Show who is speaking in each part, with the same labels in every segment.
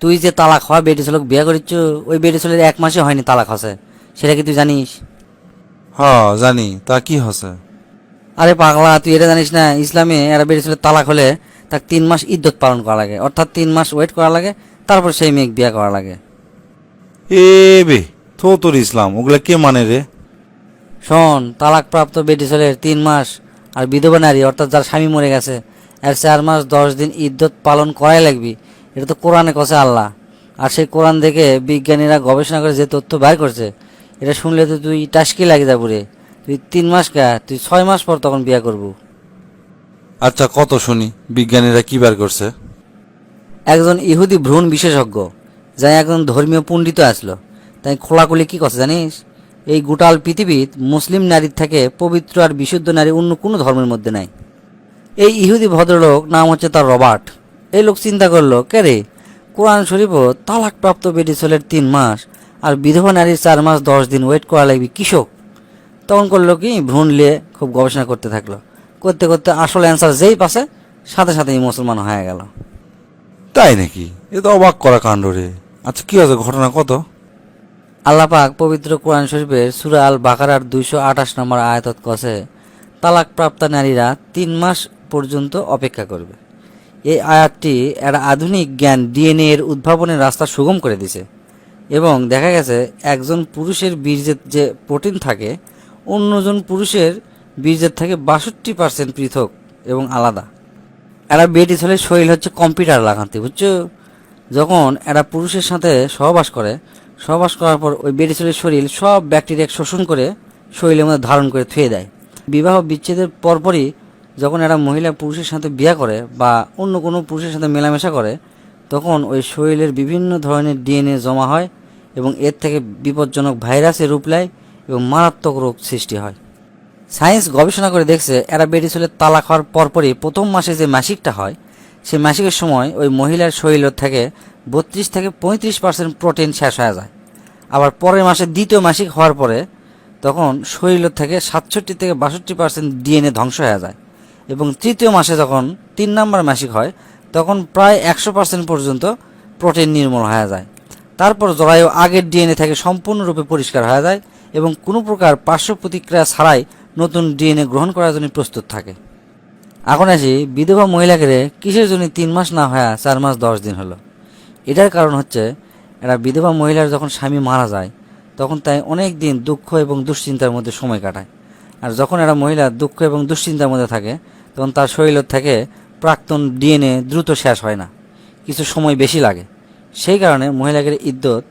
Speaker 1: তুই যে তালাক হওয়া বেটি ছেলেকে বিয়ে করিচ্ছ ওই বেটি ছেলের এক মাসে হয়নি তালাক হসে। সেটা কি তুই জানিস?
Speaker 2: হ জানি। তা কি হসে?
Speaker 1: আরে পাগলা তুই এটা জানিস না ইসলামে এরা বেটি ছেলে তালাক হলে তাকে তিন মাস ইদ্যত পালন করা লাগে। অর্থাৎ তিন মাস ওয়েট করা লাগে তারপর সেই মেয়ে বিয়ে করা লাগে।
Speaker 2: এ বে থো তোর ইসলাম ওগুলা কে মানে রে?
Speaker 1: শোন তালাকপ্রাপ্ত বেটি ছেলের তিন মাস আর বিধবা নারী অর্থাৎ যার স্বামী মরে গেছে আর চার মাস দশ দিন ইদ্যত পালন করাই লাগবি। এটা তো কোরআনে কছে আল্লাহ। আর সেই কোরআন দেখে বিজ্ঞানীরা গবেষণা করে যে তথ্য বের করছে এটা শুনলে তো তুই টাসকি লাগে যাব রে। তুই তিন মাস কা তুই ছয় মাস পর তখন বিয়ে করব।
Speaker 2: আচ্ছা কত শুনি? বিজ্ঞানীরা কি বার করছে?
Speaker 1: একজন ইহুদি ভ্রূণ বিশেষজ্ঞ যাই একজন ধর্মীয় পণ্ডিত আসলো। তাই খোলাখুলি কি কথা জানিস? এই গোটাল পৃথিবীত মুসলিম নারীর থেকে পবিত্র আর বিশুদ্ধ নারী অন্য কোনো ধর্মের মধ্যে নাই। এই ইহুদি ভদ্রলোক নাম হচ্ছে তার রবার্ট। এই লোক চিন্তা করল কে রে? কোরআন শরীফও তালাকপ্রাপ্ত বেটি ছেলের তিন মাস আর বিধবা নারীর চার মাস দশ দিন ওয়েট করা লাগবে কৃষক? তখন করল কি ভ্রূণ নিয়ে খুব গবেষণা করতে থাকল। করতে করতে আসল অ্যান্সার যেই পাশে সাথে সাথেই মুসলমান হয়ে গেল।
Speaker 2: তাই নাকি? এ তো অবাক করা কাণ্ড রে। আচ্ছা কি আছে ঘটনা কত?
Speaker 1: আল্লাহ পাক পবিত্র কোরআন শরীফের সুরা আল বাকারার দুইশো আঠাশ নম্বর আয়াতত কছে তালাকপ্রাপ্তা নারীরা তিন মাস পর্যন্ত অপেক্ষা করবে। এই আয়াতটি একটা আধুনিক জ্ঞান ডিএনএ এর উদ্ভাবনের রাস্তা সুগম করে দিছে এবং দেখা গেছে, একজন পুরুষের বীর্যের যে প্রোটিন থাকে, অন্যজন পুরুষের বীর্যের থেকে বাষট্টি পার্সেন্ট পৃথক এবং আলাদা। এরা বেটি ছেলে শরীর হচ্ছে কম্পিউটার লাগাতে বুঝছ? যখন এরা পুরুষের সাথে সহবাস করে, সহবাস করার পর ওই বেটি ছেলের শরীর সব ব্যাকটেরিয়া শোষণ করে শরীরের মধ্যে ধারণ করে থুয়ে দেয়। বিবাহ বিচ্ছেদের পরপরই যখন এরা মহিলা পুরুষের সাথে বিয়ে করে বা অন্য কোনো পুরুষের সাথে মেলামেশা করে, তখন ওই শরীরের বিভিন্ন ধরনের ডিএনএ জমা হয় এবং এর থেকে বিপজ্জনক ভাইরাসের রূপ নেয় এবং মারাত্মক রোগ সৃষ্টি হয়। সায়েন্স গবেষণা করে দেখছে ছেলে তালাক হওয়ার পরপরই প্রথম মাসে যে মাসিকটা হয় সেই মাসিকের সময় ওই মহিলার শরীর থেকে বত্রিশ থেকে পঁয়ত্রিশ পার্সেন্ট প্রোটিন শেষ হয়ে যায়। আবার পরের মাসে দ্বিতীয় মাসিক হওয়ার পরে তখন শরীর থেকে সাতষট্টি থেকে বাষট্টি পার্সেন্ট ডিএনএ ধ্বংস হয়ে যায়। এবং তৃতীয় মাসে যখন তিন নম্বর মাসিক হয়, তখন প্রায় একশো পার্সেন্ট পর্যন্ত প্রোটিন নির্মূল হয়ে যায়। তারপর জরায়ু আগের ডিএনএ থেকে সম্পূর্ণরূপে পরিষ্কার হয়ে যায় এবং কোনো প্রকার পার্শ্ব প্রতিক্রিয়া ছাড়াই নতুন ডিএনএ গ্রহণ করার জন্য প্রস্তুত থাকে। এখন আসি বিধবা মহিলাকে কিসের জন্য তিন মাস না হয়ে চার মাস দশ দিন হলো। এটার কারণ হচ্ছে এরা বিধবা মহিলার যখন স্বামী মারা যায়, তখন তাই অনেক দিন দুঃখ এবং দুশ্চিন্তার মধ্যে সময় কাটায়। আর যখন এরা মহিলা দুঃখ এবং দুশ্চিন্তার মধ্যে থাকে তখন তার শরীর থেকে প্রাক্তন ডিএনএ দ্রুত শেষ হয় না। কিছু সময় বেশি লাগে। সেই কারণে মহিলাকে ইদ্যত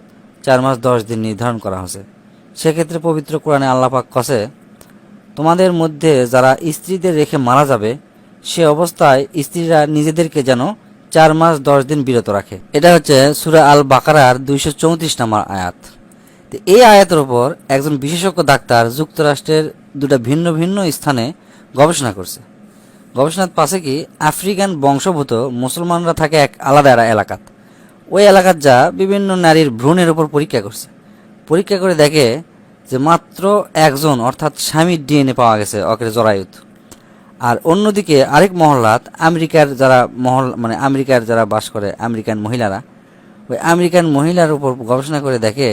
Speaker 1: চার মাস দশ দিন নির্ধারণ করা হয়েছে। সেক্ষেত্রে পবিত্র কোরআনে আল্লাপাক কসে, তোমাদের মধ্যে যারা স্ত্রীদের রেখে মারা যাবে, সে অবস্থায় স্ত্রীরা নিজেদেরকে যেন চার মাস দশ দিন বিরত রাখে। এটা হচ্ছে সুরা আল বাকারার দুইশো চৌত্রিশ নম্বর আয়াত। এই আয়াতের ওপর একজন বিশেষজ্ঞ ডাক্তার যুক্তরাষ্ট্রের দুটা ভিন্ন ভিন্ন স্থানে গবেষণা করছে। গবেষণার পাশে কি, আফ্রিকান বংশভূত মুসলমানরা থাকে এক আলাদা এলাকাত। ওই এলাকার যা বিভিন্ন নারীর ভ্রূণের উপর পরীক্ষা করছে। পরীক্ষা করে দেখে যে মাত্র একজন, অর্থাৎ স্বামীর ডিএনএ পাওয়া গেছে অকের জরায়ুত। আর অন্যদিকে আরেক মহল্লাত আমেরিকার যারা মহল মানে আমেরিকার যারা বাস করে আমেরিকান মহিলারা, ওই আমেরিকান মহিলার উপর গবেষণা করে দেখে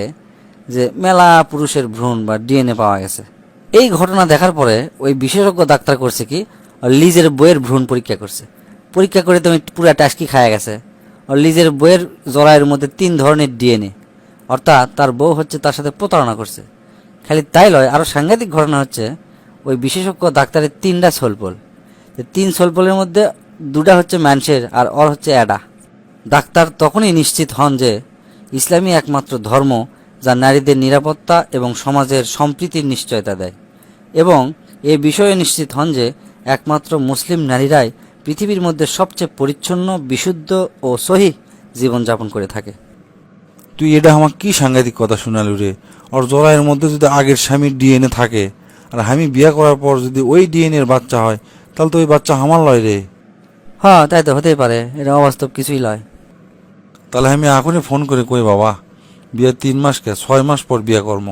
Speaker 1: যে মেলা পুরুষের ভ্রূণ বা ডিএনএ পাওয়া গেছে। এই ঘটনা দেখার পরে ওই বিশেষজ্ঞ ডাক্তার করছে কি ওর লিজের বইয়ের ভ্রূণ পরীক্ষা করছে। পরীক্ষা করে তুমি পুরা টাস্কি খায়া গেছে। ওর লিজের বইয়ের জরায়ের মধ্যে তিন ধরনের ডিএনএ। অর্থাৎ তার বউ হচ্ছে তার সাথে প্রতারণা করছে। খালি তাই লয় আরও সাংঘাতিক ঘটনা হচ্ছে, ওই বিশেষজ্ঞ ডাক্তারের তিনটা সোলপোল তিন সোলপোলের মধ্যে দুটা হচ্ছে মানুষের আর ওর হচ্ছে অ্যাডা। ডাক্তার তখনই নিশ্চিত হন যে ইসলামী একমাত্র ধর্ম যা নারীদের নিরাপত্তা এবং সমাজের সম্প্রীতির নিশ্চয়তা দেয়। এবং এ বিষয়ে নিশ্চিত হন যে একমাত্র মুসলিম নারীরাই পৃথিবীর মধ্যে সবচেয়ে পরিচ্ছন্ন বিশুদ্ধ ও সহি জীবনযাপন করে থাকে।
Speaker 2: তুই এটা আমার কি সাংঘাতিক কথা শুনালু রে? ওর জরায়ের মধ্যে যদি আগের স্বামীর ডিএনএ থাকে আর আমি বিয়ে করার পর যদি ওই ডিএনএ এর বাচ্চা হয় তাহলে তো ওই বাচ্চা আমার লয় রে।
Speaker 1: হ্যাঁ তাই তো হতেই পারে। এটা অবাস্তব কিছুই লয়।
Speaker 2: তাহলে আমি এখনই ফোন করে কই বাবা বিয়ে তিন মাস কে ছয় মাস পর বিয়ে কর্ম।